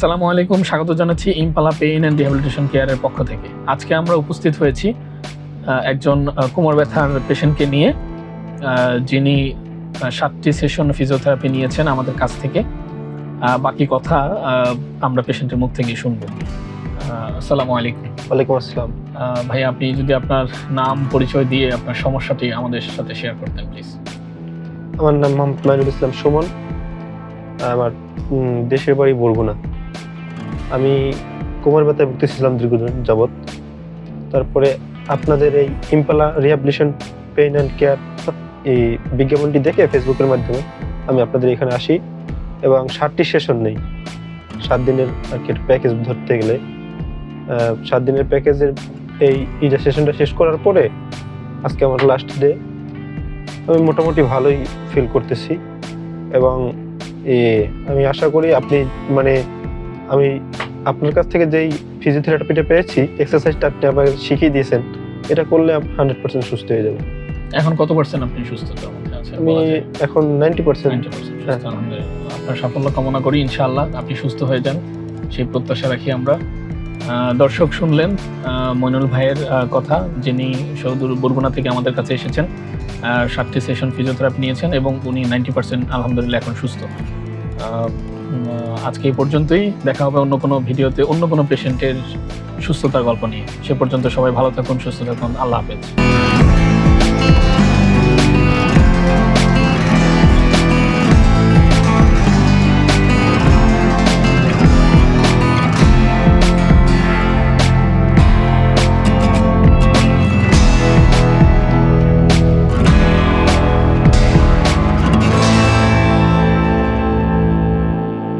আসসালামু আলাইকুম স্বাগত জানাচ্ছি ইম্পালা পেইন অ্যান্ড রিহ্যাবিলিটেশন কেয়ারের পক্ষ থেকে। আজকে আমরা উপস্থিত হয়েছি একজন কোমর ব্যথার পেশেন্টকে নিয়ে যিনি সাতটি সেশন ফিজিওথেরাপি নিয়েছেন আমাদের কাছ থেকে। বাকি কথা আমরা পেশেন্টের মুখ থেকে শুনব। আসসালামু আলাইকুম। ওয়ালাইকুম আসসালাম। ভাই আপনি যদি আপনার নাম পরিচয় দিয়ে আপনার সমস্যাটি আমাদের সাথে শেয়ার করতেন প্লিজ। আমার নাম মোহাম্মদ মাইনুল ইসলাম সুমন। আমার দেশের বাড়ি বরগুনা। আমি কোমর ব্যথায় ভুগতেছিলাম দীর্ঘদিন যাবৎ। তারপরে আপনাদের এই Impala rehabilitation pain and care এই বিজ্ঞাপনটি দেখে ফেসবুকের মাধ্যমে আমি আপনাদের এখানে আসি এবং ষাটটি সেশন নেই। সাত দিনের আর কি প্যাকেজ ধরতে গেলে। সাত দিনের প্যাকেজের এই ইটা সেশনটা শেষ করার পরে আজকে আমার লাস্ট ডে আমি মোটামুটি ভালোই ফিল করতেছি এবং এ, আমি আশা করি আপনি মানে আমি আপনার কাছ থেকে যেই ফিজিওথেরাপিটা পেয়েছি এক্সারসাইজটা আপনি আমাকে শিখিয়ে দিয়েছেন এটা করলে আমি হান্ড্রেড পার্সেন্ট সুস্থ হয়ে যাবে। এখন কত পার্সেন্ট আপনি সুস্থতার মধ্যে আছেন আমি এখন নাইনটি পার্সেন্ট 90% সুস্থ, আলহামদুলিল্লাহ। আপনার সাফল্য কামনা করি ইনশাআল্লাহ আপনি সুস্থ হয়ে যান সেই প্রত্যাশা রাখি আমরা। দর্শক শুনলেন আহ, মইনুল ভাইয়ের কথা যিনি সৌদুর বরগুনা থেকে আমাদের কাছে এসেছেন সাতটি সেশন ফিজিওথেরাপি নিয়েছেন এবং উনি নাইনটি পার্সেন্ট আলহামদুলিল্লাহ এখন সুস্থ। আজকে এই পর্যন্তই। দেখা হবে অন্য কোনো ভিডিওতে, অন্য কোনো পেশেন্টের সুস্থতার গল্প নিয়ে। সে পর্যন্ত সবাই ভালো থাকুন, সুস্থ থাকুন। আল্লাহ হাফেজ।